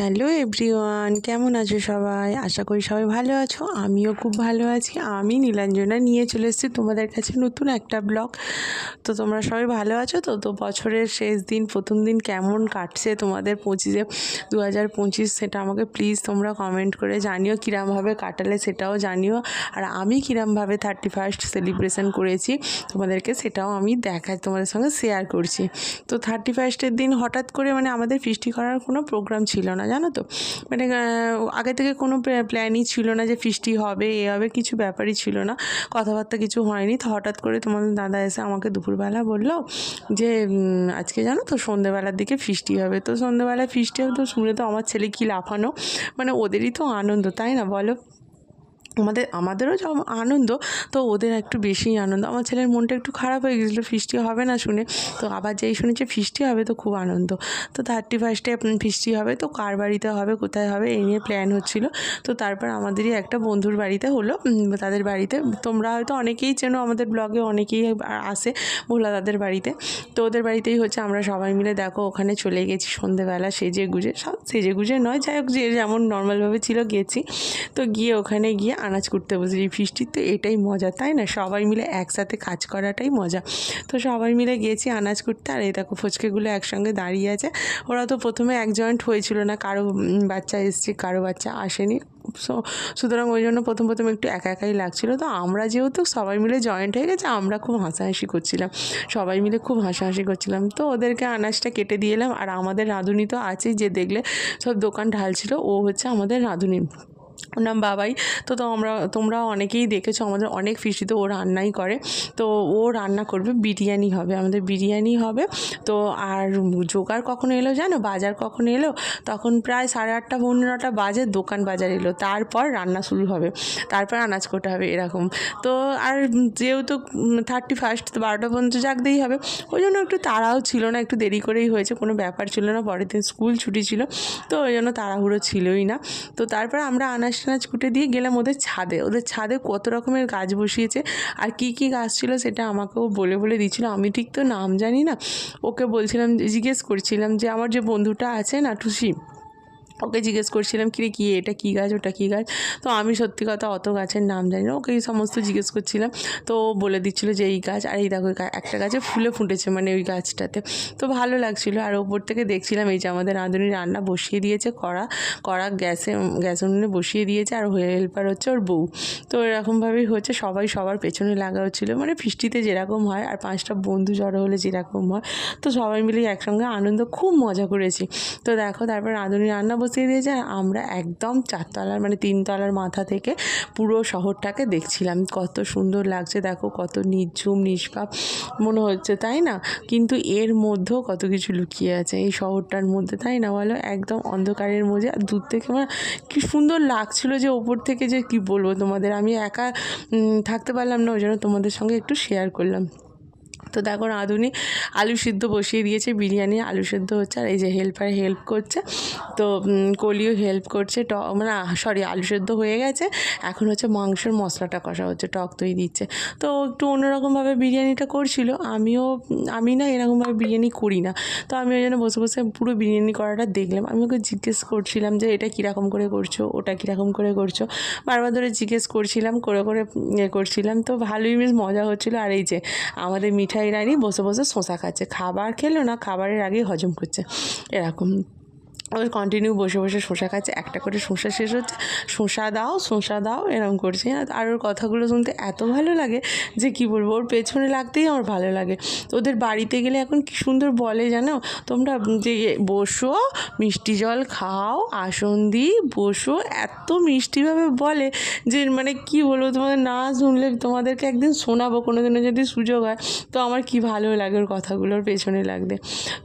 Hello everyone, কেমন আছো সবাই? আশা করি সবাই ভালো আছো, আমিও খুব ভালো আছি। আমি নীলাঞ্জনা নিয়ে চলে এসেছি তোমাদের কাছে নতুন একটা ব্লগ। তো তোমরা সবাই ভালো আছো? তো তো বছরের শেষ দিন, প্রথম দিন কেমন কাটছে তোমাদের পঁচিশে দু হাজার পঁচিশ সেটা আমাকে প্লিজ তোমরা কমেন্ট করে জানিও, কীরমভাবে কাটালে সেটাও জানিও। আর আমি কীরমভাবে থার্টি ফার্স্ট সেলিব্রেশন করেছি তোমাদেরকে সেটাও আমি দেখা তোমাদের সঙ্গে শেয়ার করছি। তো থার্টি ফার্স্টের দিন হঠাৎ করে মানে আমাদের ফিস্টি করার কোনো প্রোগ্রাম ছিল না। জানো তো? মানে আগে থেকে কোনো প্ল্যানই ছিল না যে ফিস্টি হবে, এ হবে, কিছু ব্যাপারই ছিল না। কথাবার্তা কিছু হয়নি। তো হঠাৎ করে তোমাদের দাদা এসে আমাকে দুপুরবেলা বলল যে আজকে জানো তো সন্ধেবেলার দিকে ফিস্টি হবে। তো সন্ধেবেলায় ফিস্টি হবে, তো শুনে তো আমার ছেলে কি লাফানো? মানে ওদেরই তো আনন্দ, তাই না বলো? আমাদের আমাদেরও আনন্দ, তো ওদের একটু বেশিই আনন্দ। আমার ছেলের মনটা একটু খারাপ হয়ে গেছিল, ফিস্টি হবে না শুনে। তো আবার যেই শুনেছে ফিস্টি হবে তো খুব আনন্দ। তো থার্টি ফার্স্টে ফিস্টি হবে, তো কার বাড়িতে হবে, কোথায় হবে, এই নিয়ে প্ল্যান হচ্ছিল। তো তারপর আমাদেরই একটা বন্ধুর বাড়িতে হলো তাদের বাড়িতে। তোমরা হয়তো অনেকেই চেনো আমাদের ব্লগে অনেকেই আসে ভোলা তাদের বাড়িতে। তো ওদের বাড়িতেই হচ্ছে, আমরা সবাই মিলে দেখো, ওখানে চলে গেছি সন্ধেবেলা সেজে গুজে সব সেজে গুজে নয়, যাই হোক, যে যেমন নর্মালভাবে ছিল গেছি। তো গিয়ে ওখানে গিয়ে আনাজ করতে বসেছি ফিস্টির তো এটাই মজা, তাই না? সবাই মিলে একসাথে কাজ করাটাই মজা। তো সবাই মিলে গেছি আনাজ করতে, আর এই দেখো ফুচকেগুলো একসঙ্গে দাঁড়িয়ে আছে। ওরা তো প্রথমে এক জয়েন্ট হয়েছিল না, কারও বাচ্চা এসছে, কারও বাচ্চা আসেনি। সো, সুতরাং ওই জন্য প্রথম প্রথম একটু একা একাই লাগছিল। তো আমরা যেহেতু সবাই মিলে জয়েন্ট হয়ে গেছে, আমরা খুব হাসাহাসি করছিলাম। সবাই মিলে খুব হাসাহাসি করছিলাম। তো ওদেরকে আনাজটা কেটে দিয়ে এলাম, আর আমাদের রাঁধুনি তো আছেই, যে দেখলে সব দোকান ঢালছিল, ও হচ্ছে আমাদের রাঁধুনি। ওর নাম বাবাই, তো তো আমরা, তোমরা অনেকেই দেখেছ আমাদের অনেক ফিস্টিতে ও রান্নাই করে। তো ও রান্না করবে বিরিয়ানি হবে, আমাদের বিরিয়ানি হবে। তো আর জোগাড় কখন এলো জানো? বাজার কখন এলো? তখন প্রায় সাড়ে আটটা পৌনে নটা বাজে দোকান বাজার এলো। তারপর রান্না শুরু হবে। তারপর আনাজ কোটা হবে এরকম। তো আর যেহেতু থার্টি ফার্স্ট বারোটা পর্যন্ত জাগতেই হবে, ওই জন্য একটু তাড়াও ছিল না, একটু দেরি করেই হয়েছে, কোনো ব্যাপার ছিল না। পরের দিন স্কুল ছুটি ছিল, তো ওই জন্য তাড়াহুড়ো ছিলই না। তো তারপর আমরা আনাজ টানাজ কুটে দিয়ে গেলাম ওদের ছাদে। ওদের ছাদে কত রকমের গাছ বসিয়েছে আর কি কি গাছ ছিল সেটা আমাকেও বলে বলে দিচ্ছিল আমি ঠিক তো নাম জানি না। ওকে বলছিলাম, জিজ্ঞেস করছিলাম যে, আমার যে বন্ধুটা আছে না, টুসি ওকে জিজ্ঞেস করছিলাম, কিরে, কী এটা কী গাছ? ওটা কী গাছ? তো আমি সত্যি কথা অত গাছের নাম জানি না, ওকে সমস্ত জিজ্ঞেস করছিলাম। তো বলে দিচ্ছিল যে এই গাছ, আর এই দেখো একটা গাছে ফুলে ফুটেছে মানে ওই গাছটাতে। তো ভালো লাগছিল, আর ওপর থেকে দেখছিলাম এই যে আমাদের রাঁধুনি রান্না বসিয়ে দিয়েছে কড়া কড়া গ্যাসে, গ্যাস উনুনে বসিয়ে দিয়েছে, আর হেল্পার হচ্ছে ওর বউ। তো এরকমভাবেই হচ্ছে, সবাই সবার পেছনে লাগা হচ্ছিল মানে ফিস্টিতে যেরকম হয়, আর পাঁচটা বন্ধু জড়ো হলে যেরকম হয়। তো সবাই মিলে একসঙ্গে আনন্দ, খুব মজা করেছি। তো দেখো, তারপর রাঁধুনি রান্না বসিয়ে দিয়েছে আর আমরা একদম চারতলার মানে তিনতলার মাথা থেকে পুরো শহরটাকে দেখছিলাম। কত সুন্দর লাগছে, দেখো কত নির্ঝুম নিষ্পাপ মনে হচ্ছে, তাই না? কিন্তু এর মধ্যেও কত কিছু লুকিয়ে আছে, এই শহরটার মধ্যে, তাই না বলো? একদম অন্ধকারের মধ্যে, আর দূর থেকে আমার কি সুন্দর লাগছিল যে ওপর থেকে যে কি বলব তোমাদের? আমি একা থাকতে পারলাম না, ওই জন্য তোমাদের সঙ্গে একটু শেয়ার করলাম। তো দেখো রাঁধুনি আলু সিদ্ধ বসিয়ে দিয়েছে, বিরিয়ানি, আলু সিদ্ধ হচ্ছে, আর এই যে হেল্পার হেল্প করছে। তো কলিও হেল্প করছে, ট মানে সরি আলু সেদ্ধ হয়ে গেছে। এখন হচ্ছে মাংসের মশলাটা কষা হচ্ছে, টক দই দিচ্ছে। তো একটু অন্যরকমভাবে বিরিয়ানিটা করছিল, আমিও, আমি না এরকমভাবে বিরিয়ানি করি না। তো আমি ওই জন্য বসে বসে পুরো বিরিয়ানি করাটা দেখলাম। আমি ওকে জিজ্ঞেস করছিলাম যে, এটা কীরকম করে করছ? ওটা কীরকম করে করছ? বারবার ধরে জিজ্ঞেস করছিলাম, করে করে ইয়ে করছিলাম। তো ভালোই বেশ মজা হচ্ছিল। আর এই যে, আমাদের মিঠাই রানী বসে বসে শশা খাচ্ছে। খাবার খেলো না খাবারের আগেই হজম করছে। এরকম ওই কন্টিনিউ বসে বসে শসা খাচ্ছে, একটা করে শসা শেষ হচ্ছে। শসা দাও শসা দাও এরকম করছে। আর ওর কথাগুলো শুনতে এত ভালো লাগে যে কি বলব, ওর পেছনে লাগতেই আমার ভালো লাগে। ওদের বাড়িতে গেলে এখন কি সুন্দর বলে জানো? তোমরা যে বসো, মিষ্টি জল খাও, আসন দিই, বসো। এত মিষ্টিভাবে বলে যে মানে কি বলব, তোমাদের না শুনলে তোমাদেরকে একদিন শোনাবো কোনো দিনও যদি সুযোগ হয়। তো আমার কি ভালো লাগে ওর কথাগুলোর পেছনে লাগবে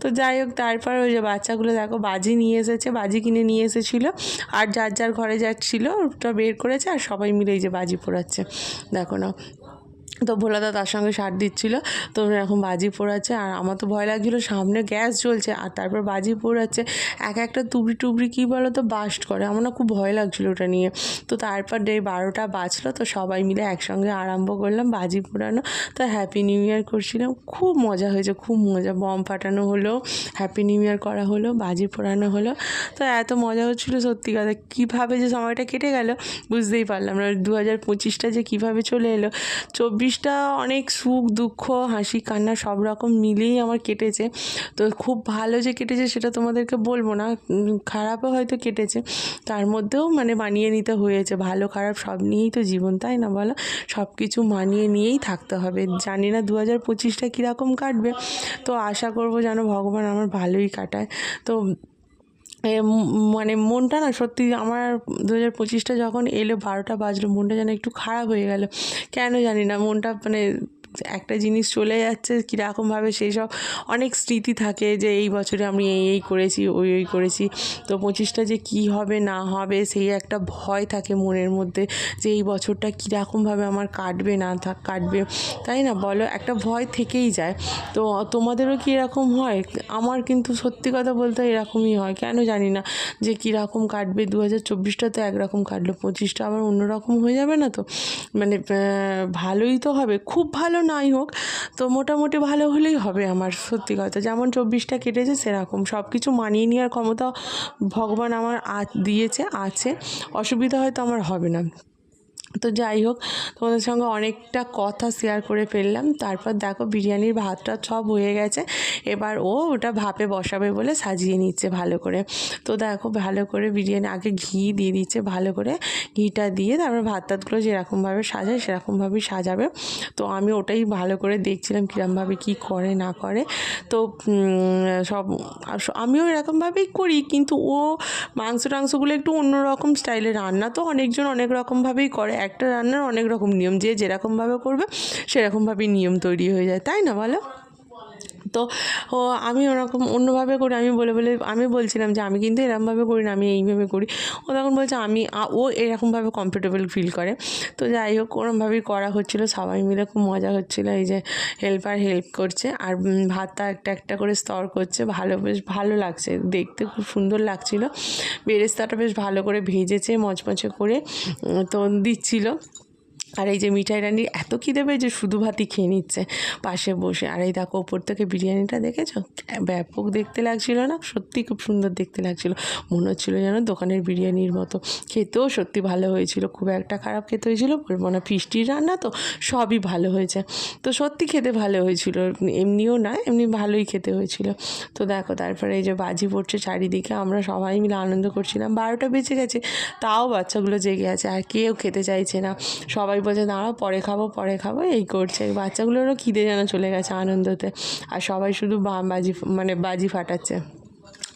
তো যাই হোক, তারপর ওই যে বাচ্চাগুলো দেখো, বাজি নিয়ে এসেছে, বাজি কিনে নিয়ে এসেছিল। আর যার যার ঘরে যাচ্ছিল, ওটা বের করেছে আর সবাই মিলে এই যে বাজি পোড়াচ্ছে। দেখো না তো ভোলাদা তার সঙ্গে সার দিচ্ছিল। তো এরকম বাজি পোড়াচ্ছে আর আমার তো ভয় লাগছিল, সামনে গ্যাস জ্বলছে আর তারপর বাজি পোড়াচ্ছে। এক একটা তুবড়ি টুবড়ি কী বলো তো, বাস্ট করে। আমার না খুব ভয় লাগছিল ওটা নিয়ে। তো তারপর ডে বারোটা বাজলো, তো সবাই মিলে একসঙ্গে আরম্ভ করলাম বাজি পোড়ানো। তো হ্যাপি নিউ ইয়ার করছিলাম। খুব মজা হয়েছে, খুব মজা। বম ফাটানো হলো হ্যাপি নিউ ইয়ার করা হলো, বাজি পোড়ানো হলো। তো এত মজা হচ্ছিল সত্যি কথা। কীভাবে যে সময়টা কেটে গেল, বুঝতেই পারলাম না। দু হাজার পঁচিশটা যে কীভাবে চলে এলো চব্বিশটা অনেক সুখ, দুঃখ, হাসি, কান্না সব রকম মিলেই আমার কেটেছে। তো খুব ভালো যে কেটেছে সেটা তোমাদেরকে বলব না। খারাপও হয়তো কেটেছে। তার মধ্যেও মানে মানিয়ে নিতে হয়েছে। ভালো, খারাপ সব নিয়েই তো জীবন, তাই না বলো? সব কিছু মানিয়ে নিয়েই থাকতে হবে। জানি না দু হাজার পঁচিশটা কীরকম কাটবে। তো আশা করব যেন ভগবান আমার ভালোই কাটায়। তো মানে মনটা না সত্যি আমার দু হাজার পঁচিশটা যখন এলো, বারোটা বাজলো, মনটা যেন একটু খারাপ হয়ে গেল। কেন জানি না, মনটা মানে একটা জিনিস চলে যাচ্ছে, কীরকমভাবে সেই সব অনেক স্মৃতি থাকে যে এই বছরে আমি এই এই করেছি, ওই ওই করেছি। তো পঁচিশটা যে কী হবে, না হবে, সেই একটা ভয় থাকে মনের মধ্যে যে এই বছরটা কীরকমভাবে আমার কাটবে, না থাক কাটবে। তাই না বলো? একটা ভয় থেকেই যায়। তো তোমাদেরও কি এরকম হয়? আমার কিন্তু সত্যি কথা বলতে এরকমই হয়। কেন জানি না যে কীরকম কাটবে দু হাজার চব্বিশটা তো একরকম কাটলো, পঁচিশটা আবার অন্যরকম হয়ে যাবে না তো? মানে ভালোই তো হবে। খুব ভালো নাই হোক, তো মোটামুটি ভালো হলেই হবে আমার, সত্যি কথা। যেমন চব্বিশটা কেটেছে, সেরকম। সব কিছু মানিয়ে নেওয়ার ক্ষমতা ভগবান আমার দিয়েছে, আছে। অসুবিধা হয়তো আমার হবে না। তো যাই হোক, তোমাদের সঙ্গে অনেকটা কথা শেয়ার করে ফেললাম। তারপর দেখো বিরিয়ানির ভাতটা সব হয়ে গেছে। এবার ও ওটা ভাপে বসাবে বলে সাজিয়ে নিচ্ছে ভালো করে। তো দেখো ভালো করে বিরিয়ানি, আগে ঘি দিয়ে দিচ্ছে ভালো করে। ঘিটা দিয়ে তারপর ভাত টাতগুলো যেরকমভাবে সাজায় সেরকমভাবেই সাজাবে। তো আমি ওটাই ভালো করে দেখছিলাম কীরকমভাবে কী করে, না করে। তো সব আমিও এরকমভাবেই করি। কিন্তু ও মাংস টাংসগুলো একটু অন্যরকম স্টাইলে রান্না তো অনেকজন অনেক রকমভাবেই করে। একটা রান্নার অনেক রকম নিয়ম যে যেরকমভাবে করবে সেরকমভাবেই নিয়ম তৈরি হয়ে যায়। তাই না বলো? তো ও, আমি ওরকম অন্যভাবে করি, আমি বলে বলে, আমি বলছিলাম যে আমি কিন্তু এরকমভাবে করি না, আমি এইভাবে করি। ও তখন বলছে আমি ও এরকমভাবে কমফোর্টেবল ফিল করে। তো যাই হোক, ওরমভাবেই করা হচ্ছিল, সবাই মিলে খুব মজা হচ্ছিল, এই যে হেল্পার হেল্প করছে আর ভাতটা একটা একটা করে স্তর করছে, ভালো, বেশ ভালো লাগছে, দেখতে খুব সুন্দর লাগছিল। বেরেস্তাটা বেশ ভালো করে ভেজেছে, মচমচে করে তো দিচ্ছিল। আর এই যে মিঠাই রানি এত খিদে পেয়েছে, শুধু ভাতই খেয়ে নিচ্ছে পাশে বসে। আর এই দেখো, ওপর থেকে বিরিয়ানিটা দেখেছ? ব্যাপক দেখতে লাগছিল না? সত্যি খুব সুন্দর দেখতে লাগছিল। মনে হচ্ছিল যেন দোকানের বিরিয়ানির মতো। খেতেও সত্যি ভালো হয়েছিল। খুব একটা খারাপ খেতে হয়েছিল, বলব না ফিস্টির রান্না তো সবই ভালো হয়েছে। তো সত্যি খেতে ভালো হয়েছিল। এমনিও না, এমনি ভালোই খেতে হয়েছিল। তো দেখো, তারপরে এই যে বাজি পড়ছে চারিদিকে, আমরা সবাই মিলে আনন্দ করছিলাম। বারোটা বেজে গেছে, তাও বাচ্চাগুলো জেগে আছে, আর কেউ খেতে চাইছে না। সবাই বলছে, দাঁড়াও, পরে খাব পরে খাব। এই করছে। বাচ্চাগুলোরও খিদে যেন চলে গেছে আনন্দতে। আর সবাই শুধু বাজি মানে বাজি ফাটাচ্ছে।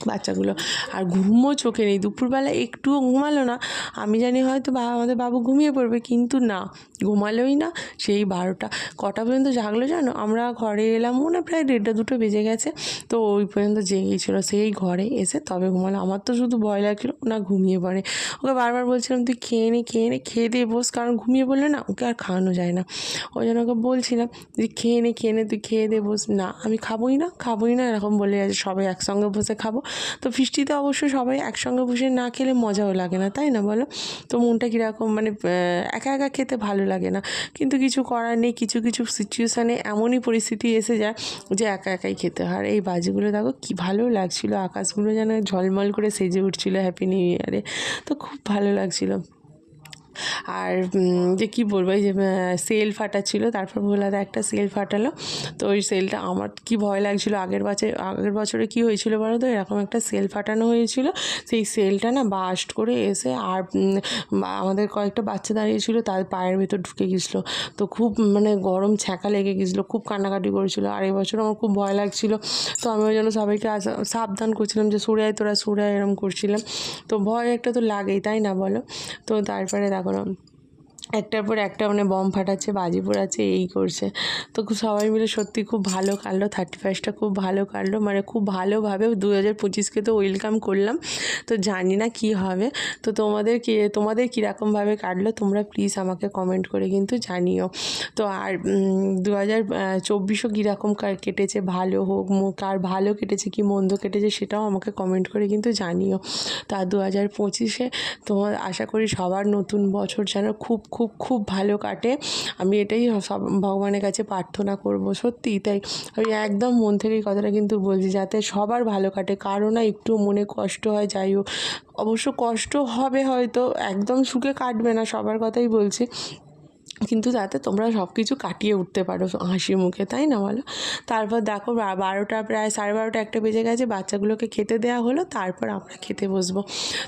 বাচ্চাগুলো। আর ঘুমও চোখে নেই। দুপুরবেলা একটুও ঘুমালো না। আমি জানি হয়তো বা আমাদের বাবু ঘুমিয়ে পড়বে, কিন্তু না, ঘুমালোই না। সেই বারোটা, কটা পর্যন্ত জাগলো জানো? আমরা ঘরে এলাম, মনে প্রায় দেড়টা, দুটো বেজে গেছে। তো ওই পর্যন্ত জেগেই সেই ঘরে এসে তবে ঘুমালো। আমার তো শুধু ভয় লাগছিল, না ঘুমিয়ে পড়ে। ওকে বারবার বলছিলাম, তুই খেয়ে নে খেয়ে নে, খেয়ে দিয়ে বস। কারণ ঘুমিয়ে পড়লে না, ওকে আর খাওয়ানো যায় না। ওই জন্য ওকে বলছিলাম যে খেয়ে নে খেয়ে নে, তুই খেয়ে দে বস। না, আমি খাবোই না খাবোই না, এরকম বলে আছে সবাই একসঙ্গে বসে খাব। তো ফিস্টিতে অবশ্য সবাই একসঙ্গে বসে না খেলে মজাও লাগে না, তাই না বলো? তো মনটা কীরকম মানে একা একা খেতে ভালো লাগে না। কিন্তু কিছু করার নেই, কিছু কিছু সিচুয়েশানে এমনই পরিস্থিতি এসে যায় যে একা একাই খেতে হয়। আর এই বাজিগুলো দেখো কী ভালো লাগছিল, আকাশগুলো যেন ঝলমল করে সেজে উঠছিলো হ্যাপি নিউ ইয়ারে তো খুব ভালো লাগছিল। আর যে কি বলব, এই যে সেল ফাটাচ্ছিল, তারপর ভোলাদা একটা সেল ফাটালো। তো ওই সেলটা আমার কি ভয় লাগছিল, আগের বছর আগের বছরে কি হয়েছিল বলো তো? এরকম একটা সেল ফাটানো হয়েছিল। সেই সেলটা না বাস্ট করে এসে আর আমাদের কয়েকটা বাচ্চা দাঁড়িয়েছিল, তার পায়ের ভেতর ঢুকে গেছিল। তো খুব মানে গরম ছ্যাঁকা লেগে গেছিল, খুব কান্নাকাটি করেছিল। আর এই বছর আমার খুব ভয় লাগছিল। তো আমি ওই জন্য সবাইকে সাবধান করছিলাম যে সরে আয় তোরা সরে আয় এরম করছিলাম। তো ভয় একটা তো লাগেই, তাই না বলো? তো তারপরে দেখো না একটার পর একটা মানে বম ফাটাচ্ছে, বাজি পোড়াচ্ছে, এই করছে। তো সবাই মিলে সত্যি খুব ভালো কাটলো থার্টি ফার্স্টটা খুব ভালো কাটলো। মানে খুব ভালোভাবে দু হাজার পঁচিশকে তো ওয়েলকাম করলাম। তো জানি না কি হবে। তো তোমাদের কি, তোমাদের কীরকমভাবে কাটলো, তোমরা প্লিজ আমাকে কমেন্ট করে কিন্তু জানিও। তো আর দু হাজার চব্বিশও কীরকম কার কেটেছে, ভালো হোক কার ভালো কেটেছে, কি মন্দ কেটেছে, সেটাও আমাকে কমেন্ট করে কিন্তু জানিও। তা দু হাজার পঁচিশে তোমার, আশা করি সবার নতুন বছর যেন খুব খুব খুব ভালো কাটে। আমি এটাই সব ভগবানের কাছে প্রার্থনা করব সত্যি তাই আমি একদম মন থেকে কথাটা কিন্তু বলছি, যাতে সবার ভালো কাটে, কারও না একটু মনে কষ্ট হয়, যাই হোক। অবশ্য কষ্ট হবে হয়তো, একদম সুখে কাটবে না, সবার কথাই বলছি। কিন্তু যাতে তোমরা সব কিছু কাটিয়ে উঠতে পারো হাসি মুখে, তাই না বলো? তারপর দেখো বারোটা, প্রায় সাড়ে বারোটা একটা বেজে গেছে, বাচ্চাগুলোকে খেতে দেওয়া হলো, তারপর আমরা খেতে বসবো।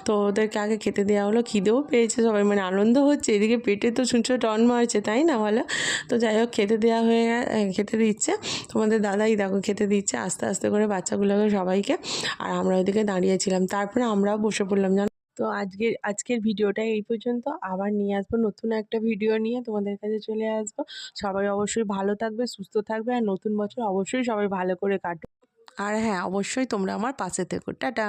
তো ওদেরকে আগে খেতে দেওয়া হলো, খিদেও পেয়েছে সবাই মানে আনন্দ হচ্ছে, এদিকে পেটে তো ছুঁচো টন মারছে, তাই না বলো? তো যাই হোক, খেতে দেওয়া হয়ে খেতে দিচ্ছে। তোমাদের দাদাই দেখো, খেতে দিচ্ছে, আস্তে আস্তে করে বাচ্চাগুলোকে সবাইকে, আর আমরা ওইদিকে দাঁড়িয়েছিলাম তারপরে আমরাও বসে পড়লাম তো আজকের আজকের ভিডিওটা এই পর্যন্ত। আবার নিয়ে আসব নতুন একটা ভিডিও নিয়ে। তোমাদের কাছে চলে আসব। সবাই অবশ্যই ভালো থাকবে, সুস্থ থাকবে আর নতুন বছর অবশ্যই সবাই ভালো করে কাটো আর হ্যাঁ অবশ্যই তোমরা আমার পাশে থেকো। টাটা!